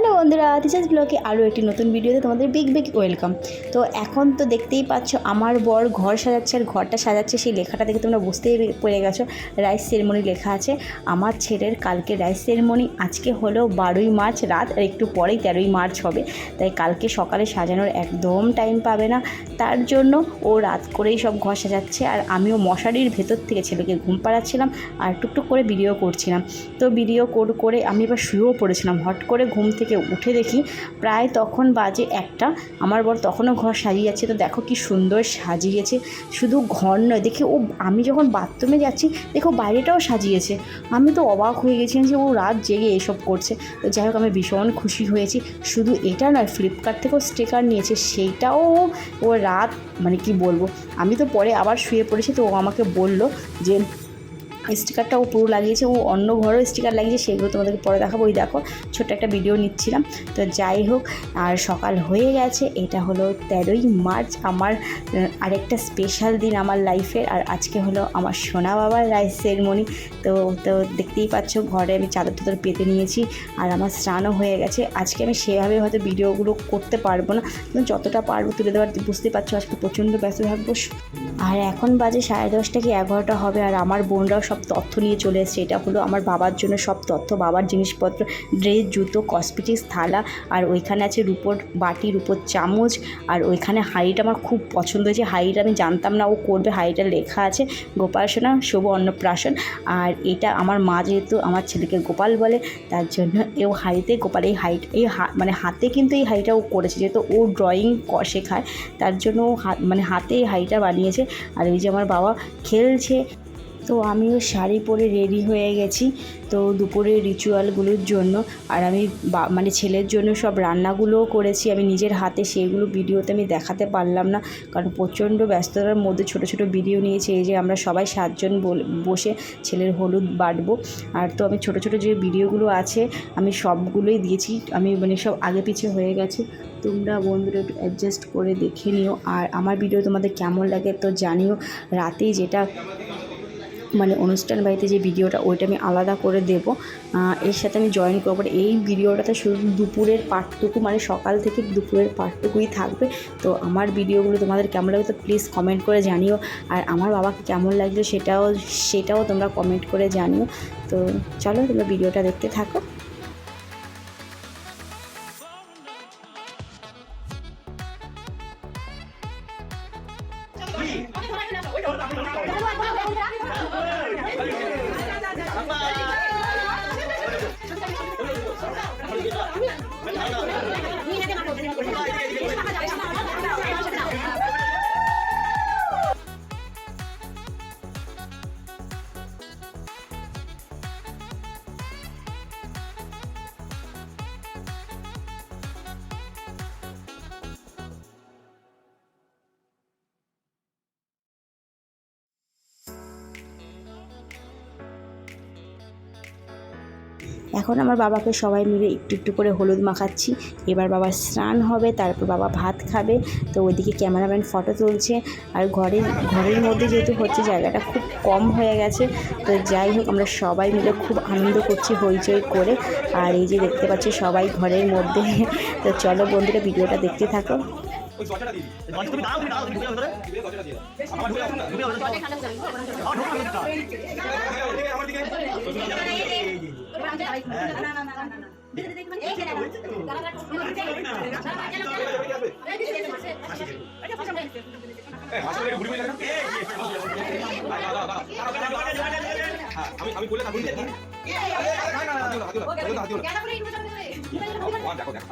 Hello বন্ধুরা teachers ব্লগে আরও একটি নতুন ভিডিওতে তোমাদের বিগ বিগ ওয়েলকাম তো এখন তো দেখতেই পাচ্ছ আমার বর ঘর সাজাচ্ছে আর ঘরটা সাজাচ্ছে, সেই লেখাটা দেখে তোমরা বুঝতেই পেরে গেছো। রাইস সেরেমনি লেখা আছে। আমার ছেলের কালকে রাইস সেরেমনি আজকে হলো বারোই মার্চ রাত, আর একটু পরেই তেরোই মার্চ হবে। তাই কালকে সকালে সাজানোর একদম টাইম পাবে না। তার জন্য ও রাত করেই সব ঘর সাজাচ্ছে, আর আমিও মশারির ভেতর থেকে ছেলেকে ঘুম পাড়াচ্ছিলাম আর টুকটুক করে ভিডিও করছিলাম। তো ভিডিও করে আমি এবার শুয়েও পড়েছিলাম। হট করে ঘুম থেকে উঠে দেখি প্রায় তখন বাজে একটা। আমার বর তখনও ঘর সাজিয়ে যাচ্ছে তো দেখো কি সুন্দর সাজিয়েছে। শুধু ঘর নয়, দেখে ও আমি যখন বাথরুমে যাচ্ছি, দেখো বাইরেটাও সাজিয়েছে। আমি তো অবাক হয়ে গেছিলাম যে ও রাত জেগে এসব করছে। তো যাই হোক, আমি ভীষণ খুশি হয়েছি। শুধু এটা নয় ফ্লিপকার্ট থেকেও স্টিকার নিয়েছে। সেইটাও ও রাত মানে কি বলব, আমি তো পরে আবার শুয়ে পড়েছি। তো ও আমাকে বলল যে স্টিকারটা ও পুরো লাগিয়েছে, ও অন্য ঘরেও স্টিকার লাগিয়েছে, সেগুলো তোমাদেরকে পরে দেখাবো। ওই দেখো, ছোট্ট একটা ভিডিও নিচ্ছিলাম। তো যাই হোক, আর সকাল হয়ে গেছে, এটা হলো তেরোই মার্চ, আমার আরেকটা স্পেশাল দিন আমার লাইফের আর আজকে হলো আমার সোনা বাবার রাইস সেরেমনি তো তো দেখতেই পাচ্ছ, ঘরে আমি চাদর টাদর পেতে নিয়েছি, আর আমার স্নানও হয়ে গেছে। আজকে আমি সেভাবে হয়তো ভিডিওগুলো করতে পারব না। যতটা পারব তুলে দেওয়ার, বুঝতে পারছ আজকে প্রচণ্ড ব্যস্ত থাকব। আর এখন বাজে সাড়ে দশটা কি এগারোটা হবে, আর আমার বোনরাও সব তথ্য নিয়ে চলে এসছে। এটা হলো আমার বাবার জন্য সব তথ্য, বাবার জিনিসপত্র, ড্রেস, জুতো কসমেটিক্স থালা, আর ওইখানে আছে রুপোর বাটি, রুপোর চামচ, আর ওইখানে হাঁড়িটা আমার খুব পছন্দ হয়েছে। হাঁড়িটা আমি জানতাম না ও করবে, হাঁড়িটা লেখা আছে গোপাল সোনা শুভ অন্নপ্রাশন। আর এটা আমার মা যেহেতু আমার ছেলেকে গোপাল বলে, তার জন্য এও হাঁড়িতে গোপাল, এই হাইট এই মানে হাতে কিন্তু এই হাঁড়িটা ও করেছে। যেহেতু ও ড্রয়িং শেখায়, তার জন্য ও মানে হাতে এই হাঁড়িটা বানিয়েছে। আর এই যে আমার বাবা খেলছে তো আমিও শাড়ি পরে রেডি হয়ে গেছি তো দুপুরের রিচুয়ালগুলোর জন্য। আর আমি মানে ছেলের জন্য সব রান্নাগুলোও করেছি। আমি নিজের হাতে সেইগুলো ভিডিওতে আমি দেখাতে পারলাম না। কারণ প্রচণ্ড ব্যস্ততার মধ্যে ছোট ছোট ভিডিও নিয়েছি। এই যে আমরা সবাই সাতজন বসে ছেলের হলুদ বাটবো। আর তো আমি ছোট ছোট যে ভিডিওগুলো আছে, আমি সবগুলোই দিয়েছি। আমি মানে সব আগে পিছে হয়ে গেছে। তোমরা বন্ধুরা একটু অ্যাডজাস্ট করে দেখে নিও। আর আমার ভিডিও তোমাদের কেমন লাগে তো জানিও। রাতেই যেটা মানে অনুষ্ঠান বাড়িতে যে ভিডিওটা, ওইটা আমি আলাদা করে দেব। এর সাথে আমি জয়েন করব। এই ভিডিওটাতে শুধু দুপুরের পার্টটুকু মানে সকাল থেকে দুপুরের পার্টটুকুই থাকবে। তো আমার ভিডিওগুলো তোমাদের কেমন লাগে তো প্লিজ কমেন্ট করে জানিও। আর আমার বাবাকে কেমন লাগল সেটাও সেটাও তোমরা কমেন্ট করে জানিও। তো চলো তোমরা ভিডিওটা দেখতে থাকো। நீங்க এখন আমার বাবাকে সবাই মিলে একটু একটু করে হলুদ মাখাচ্ছি এবার বাবা স্নান হবে তারপর বাবা ভাত খাবে তো ওইদিকে ক্যামেরাম্যান ফটো তুলছে আর ঘরের ঘরের মধ্যে যেহেতু হচ্ছে জায়গাটা খুব কম হয়ে গেছে তো যাই হোক আমরা সবাই মিলে খুব আনন্দ করছি হইচই করে আর এই যে দেখতে পাচ্ছি সবাই ঘরের মধ্যে তো চলো বন্ধুরা ভিডিওটা দেখতে থাকো ওই দরজাটা। দরজা তুমি দাও, তুমি দাও, তুমি ঢুকে যাও ভিতরে। ঢুকে দরজাটা দিয়ে দাও। আমার ঢুকে যাও না, ঢুকে যাও, ঢুকে যাও। আমার ঢোকা আমার দিকে। হ্যাঁ, আমি বলে থাকি দেখো দেখো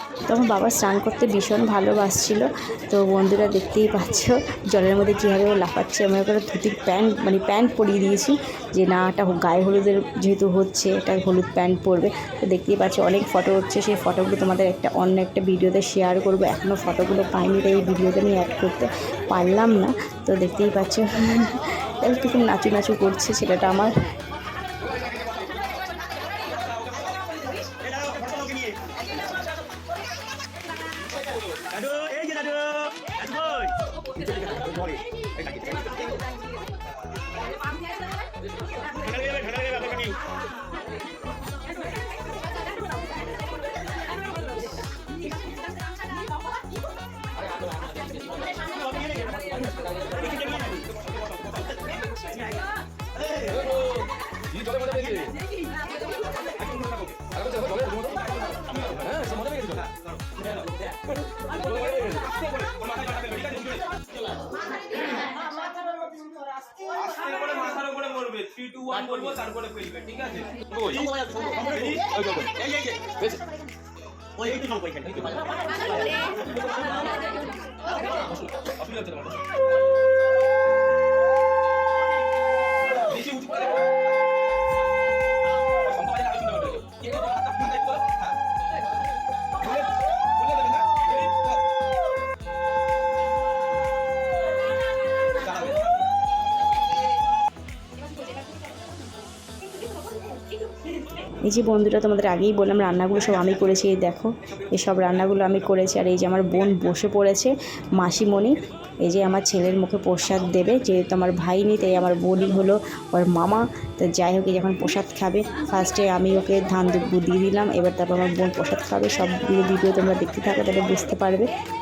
তো তখন বাবা স্নান করতে ভীষণ ভালোবাসছিল। তো বন্ধুরা দেখতেই পাচ্ছ, জলের মধ্যে কীভাবে ও লাফাচ্ছে। আমি একটা ধুতির প্যান্ট মানে প্যান্ট পরিয়ে দিয়েছি যে না, এটা গায়ে হলুদের যেহেতু হচ্ছে, এটা হলুদ প্যান্ট পরবে। তো দেখতেই পাচ্ছ, অনেক ফটো হচ্ছে। সেই ফটোগুলো তোমাদের একটা, অন্য একটা ভিডিওতে শেয়ার করব। এখনও ফটোগুলো পাইনি তাই এই ভিডিওতে আমি অ্যাড করতে পারলাম না। তো দেখতেই পাচ্ছ একটু নাচু নাচু করছে ছেলেটা আমার। কই ঢাকা থ্রি টু তারপরে ফেলবে ঠিক আছে ওই একটু সঙ্গ এখানে এই যে বন্ধুরা, তোমাদের আগেই বললাম, রান্নাগুলো সব আমি করেছি, এই দেখো এই সব রান্নাগুলো আমি করেছি, আর এই যে আমার বোন বসে পড়েছে, মাসিমণি, এই যে আমার ছেলের মুখে প্রসাদ দেবে, যেহেতু আমার ভাই নেই তাই আমার বোনই হলো ওর মামা, তো যাই হোক যখন প্রসাদ খাবে ফার্স্টে আমি ওকে ধান দুব্বু দিয়ে দিলাম, এবার তারপর আমার বোন প্রসাদ খাবে সবগুলো ভিডিও তোমরা দেখতে থাকো তাহলে বুঝতে পারবে। হ্যাঁ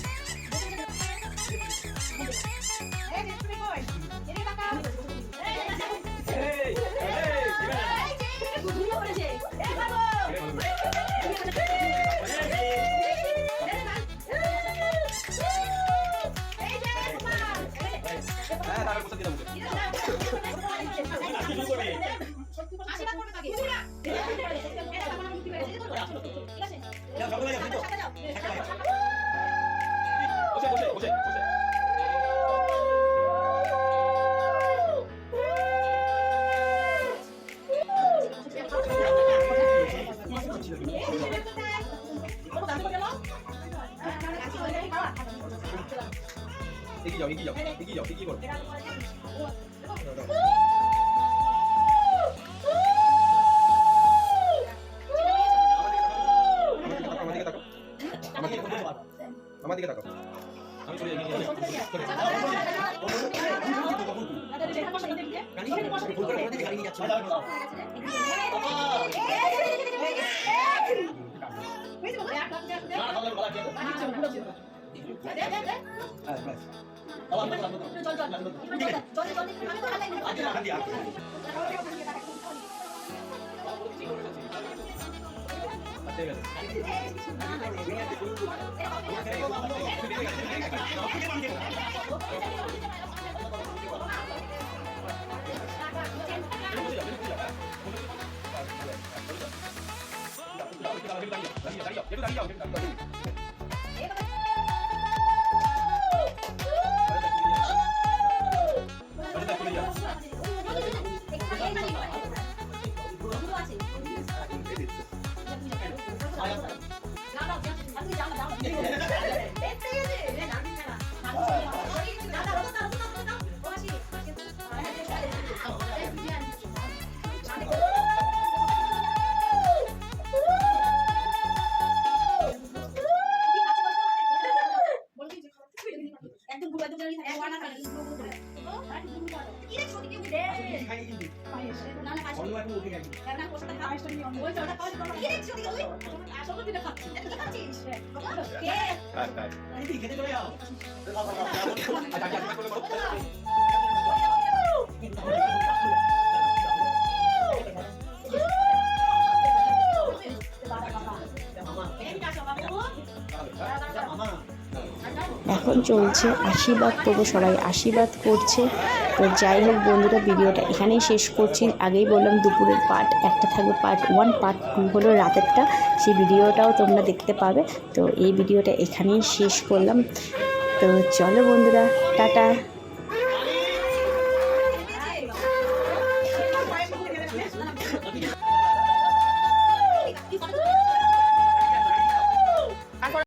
이기죠 대기죠, 대기죠, 대기죠. ঠিক আছে 달려 달려 달려 얘도 달려 얘도 달려. খেতে চলে যাও আচ্ছা আচ্ছা করে বলো চলছে, আশীর্বাদ করব সবাই, আশীর্বাদ করছে। তো যাই হোক বন্ধুরা, ভিডিওটা এখানেই শেষ করছি। আগেই বললাম দুপুরের পার্ট একটা থাকবে পার্ট ওয়ান পার্ট টু হলো রাতেরটা। সেই ভিডিওটাও তোমরা দেখতে পাবে। তো এই ভিডিওটা এখানেই শেষ করলাম। তো চলো বন্ধুরা, টাটা।